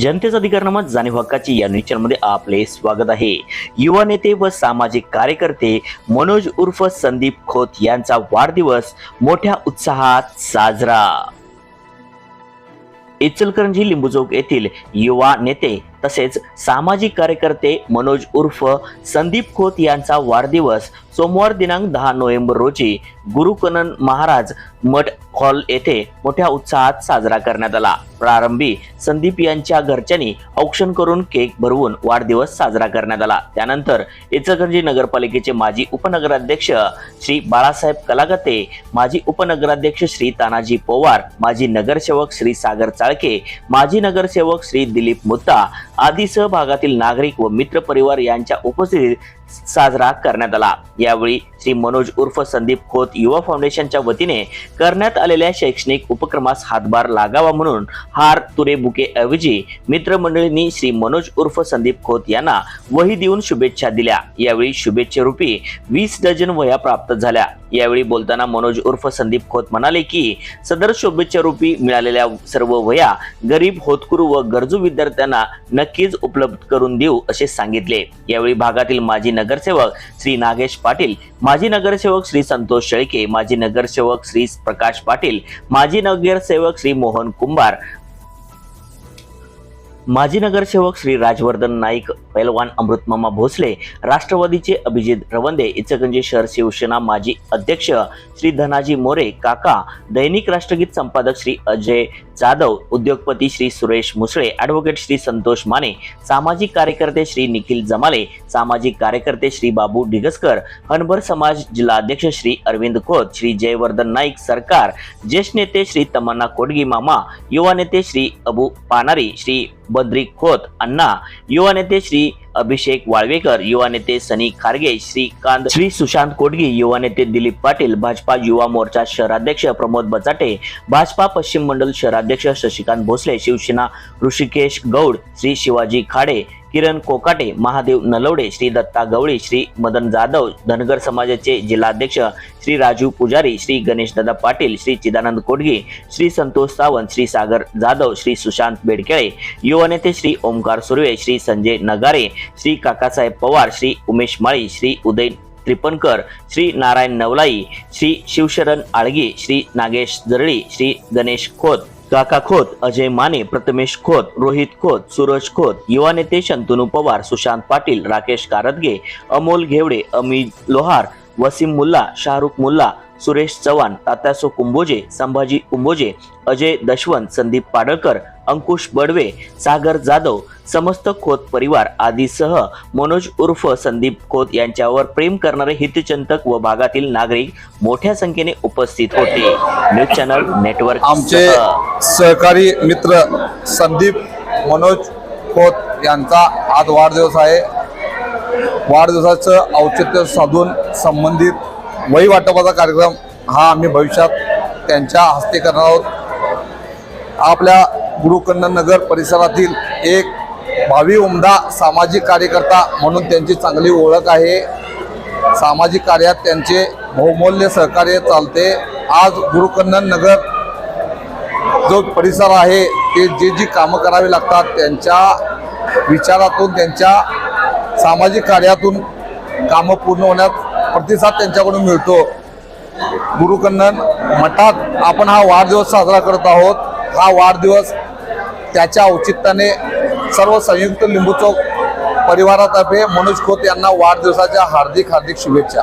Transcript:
जनतेचा अधिकारनामा जाणीव हक्काची या न्यूजमध्ये आपले स्वागत आहे. युवा नेते व सामाजिक कार्यकर्ते मनोज उर्फ संदीप खोत यांचा वाढदिवस मोठ्या उत्साहात साजरा. इचलकरंजी लिंबूचौक येथील युवा नेते तसेच सामाजिक कार्यकर्ते मनोज उर्फ संदीप खोत यांचा वाढदिवस सोमवार दिनांक दहा नोव्हेंबर रोजी गुरुकनन महाराज मठ हॉल येथे मोठ्या उत्साहात साजरा करण्यात आला. प्रारंभी संदीप यांच्या घरच्यांनी औक्षण करून केक भरवून वाढदिवस साजरा करण्यात आला. त्यानंतर इचलकरंजी नगरपालिकेचे माजी उपनगराध्यक्ष श्री बाळासाहेब कलागते माजी उपनगराध्यक्ष श्री तानाजी पवार माजी नगरसेवक श्री सागर चाळके माजी नगरसेवक श्री दिलीप मुत्ता आदी सहभागातील नागरिक व मित्र परिवार यांच्या उपस्थितीत साजरा करण्यात आला. यावेळी श्री मनोज उर्फ संदीप खोत युवा फाउंडेशनच्या वतीने करण्यात आलेल्या शैक्षणिक उपक्रमास हातभार लागावा म्हणून हार तुरे बुके ऐवजी मित्रमंडळींनी श्री मनोज उर्फ संदीप खोत यांना वही देऊन शुभेच्छा दिल्या. यावेळी शुभेच्छेरूपी वीस डझन वह्या प्राप्त झाल्या. यावेळी बोलताना मनोज उर्फ संदीप खोत म्हणाले की सदर शुभेच्छा रूपी मिळालेल्या सर्व वह्या गरीब होतकुरू व गरजू विद्यार्थ्यांना नक्कीच उपलब्ध करून देऊ असे सांगितले. यावेळी भागातील माजी नगरसेवक श्री नागेश पाटील माजी नगरसेवक श्री संतोष शेळके माजी नगरसेवक श्री प्रकाश पाटील माजी नगरसेवक श्री मोहन कुंभार माजी नगरसेवक श्री राजवर्धन नाईक पैलवान अमृतमामा भोसले राष्ट्रवादीचे अभिजित रवंदे इचलकरंजी शहर शिवसेना माजी अध्यक्ष श्री धनाजी मोरे काका दैनिक राष्ट्रगीत संपादक श्री अजय जाधव उद्योगपती श्री सुरेश मुसळे ॲडव्होकेट श्री संतोष माने सामाजिक कार्यकर्ते श्री निखिल जमाले सामाजिक कार्यकर्ते श्री बाबू डिगसकर हनभर समाज जिल्हाध्यक्ष श्री अरविंद खोत श्री जयवर्धन नाईक सरकार ज्येष्ठ नेते श्री तमन्ना कोडगी मामा युवा नेते श्री अबू पानारी श्री बद्री खोत अण्णा युवा नेते श्री अभिषेक वाळवेकर युवा नेते सनी खारगे श्रीकांत श्री सुशांत कोटगी युवा नेते दिलीप पाटील भाजपा युवा मोर्चा शहराध्यक्ष प्रमोद बचाटे भाजपा पश्चिम मंडल शहराध्यक्ष शशिकांत भोसले शिवसेना ऋषिकेश गौड श्री शिवाजी खाडे किरण कोकाटे महादेव नलवडे श्री दत्ता गवळी श्री मदन जाधव धनगर समाजाचे जिल्हाध्यक्ष श्री राजू पुजारी श्री गणेशदादा पाटील श्री चिदानंद कोडगे श्री संतोष सावंत श्री सागर जाधव श्री सुशांत बेडकेळे युवा नेते श्री ओमकार सुर्वे श्री संजय नगारे श्री काकासाहेब पवार श्री उमेश माळी श्री उदय त्रिपणकर श्री नारायण नवलाई श्री शिवशरण आळगी श्री नागेश जरळी श्री गणेश खोत काका खोत अजय माने प्रथमेश खोत रोहित खोत सूरज खोत युवा नेते शंतनू पवार सुशांत पाटील राकेश कारदगे अमोल घेवडे अमित लोहार वसीम मुल्ला शाहरुख मुल्ला सुरेश चव्हाण तात्यासो कुंभोजे संभाजी कुंभोजे अजय दशवंत संदीप पाडळकर अंकुश बडवे सागर जाधव समस्त खोत परिवार आदीसह मनोज उर्फ संदीप खोत यांच्यावर प्रेम करणारे हितचिंतक व भागातील नागरिक मोठ्या संख्येने उपस्थित होते. न्यूज चॅनल नेटवर्क आमचे सहकारी मित्र संदीप मनोज खोत यांचा आज वाढदिवस आहे. वाढदिवसाचं औचित्य साधून संबंधित वही वाटपाचा कार्यक्रम हा आम्ही भविष्यात त्यांच्या हस्ते करणार आहोत. आपल्या गुरुकन्नन नगर परिसरातील एक भावी उमदा सामाजिक कार्यकर्ता म्हणून त्यांची चांगली ओळख आहे. सामाजिक कार्यात त्यांचे बहुमूल्य सहकार्य चालते. आज गुरुकन्नन नगर जो परिसर आहे ते जे जी कामं करावी लागतात त्यांच्या विचारातून त्यांच्या सामाजिक कार्यातून कामं पूर्ण होण्यात प्रतिसाद त्यांच्याकडून मिळतो. गुरुकन्नन मठात आपण हा वाढदिवस साजरा करत आहोत. हा वाढदिवस त्याच्या औचित्याने सर्व संयुक्त लिंबू चौक परिवारातर्फे मनोज खोत यांना वाढदिवसाच्या हार्दिक हार्दिक शुभेच्छा.